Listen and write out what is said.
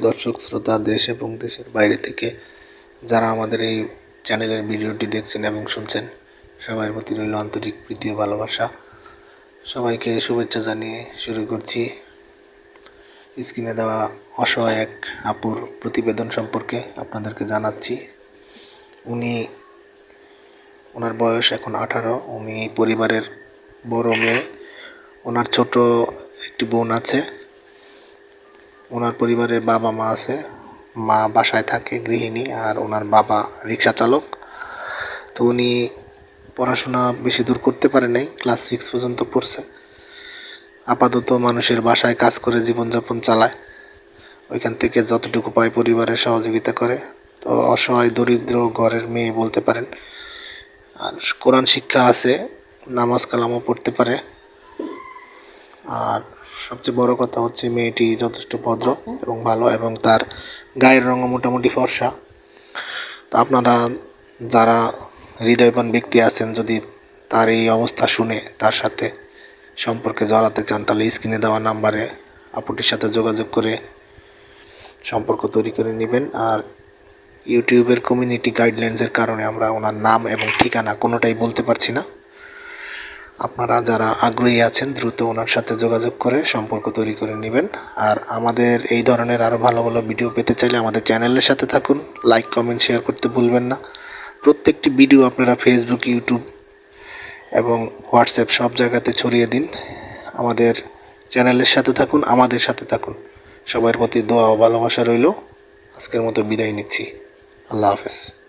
দর্শক, শ্রোতা, দেশ এবং দেশের বাইরে থেকে যারা আমাদের এই চ্যানেলের ভিডিওটি দেখছেন এবং শুনছেন, সবার প্রতি রইল আন্তরিক প্রীতি ও ভালোবাসা। সবাইকে শুভেচ্ছা জানিয়ে শুরু করছি। স্ক্রিনে দেওয়া অসহায় এক আপুর প্রতিবেদন সম্পর্কে আপনাদেরকে জানাচ্ছি। উনি, ওনার বয়স এখন আঠারো, উনি পরিবারের বড় মেয়ে, ওনার ছোট একটি বোন আছে। ওনার পরিবারে বাবা মা আছে। মা বাসায় থাকে, গৃহিণী, আর ওনার বাবা রিক্সা চালক। তো উনি পড়াশোনা বেশি দূর করতে পারে নাই, ক্লাস সিক্স পর্যন্ত পড়ছে। আপাতত মানুষের বাসায় কাজ করে জীবনযাপন চালায়। ওইখান থেকে যতটুকু পায় পরিবারের সহযোগিতা করে। তো অসহায় দরিদ্র ঘরের মেয়ে বলতে পারেন। আর কোরআন শিক্ষা আছে, নামাজ কালামও পড়তে পারে। আর সবচেয়ে বড় কথা হচ্ছে মেয়েটি যথেষ্ট ভদ্র এবং ভালো এবং তার গায়ের রঙও মোটামুটি ফর্সা। তো আপনারা যারা হৃদয়বান ব্যক্তি আছেন, যদি তার এই অবস্থা শুনে তার সাথে সম্পর্কে জড়াতে চান, তাহলে স্ক্রিনে দেওয়া নাম্বারে আপুটির সাথে যোগাযোগ করে সম্পর্ক তৈরি করে নেবেন। আর ইউটিউবের কমিউনিটি গাইডলাইন্সের কারণে আমরা ওনার নাম এবং ঠিকানা কোনোটাই বলতে পারছি না। আপনারা যারা আগ্রহী আছেন, দ্রুত ওনার সাথে যোগাযোগ করে সম্পর্ক তৈরি করে নেবেন। আর আমাদের এই ধরনের আরও ভালো ভালো ভিডিও পেতে চাইলে আমাদের চ্যানেলের সাথে থাকুন। লাইক কমেন্ট শেয়ার করতে ভুলবেন না। প্রত্যেকটি ভিডিও আপনারা ফেসবুক ইউটিউব এবং হোয়াটসঅ্যাপ সব জায়গাতে ছড়িয়ে দিন। আমাদের চ্যানেলের সাথে থাকুন, আমাদের সাথে থাকুন। সবার প্রতি দোয়া ও ভালোবাসা রইল। আজকের মতো বিদায় নিচ্ছি। আল্লাহ হাফেজ।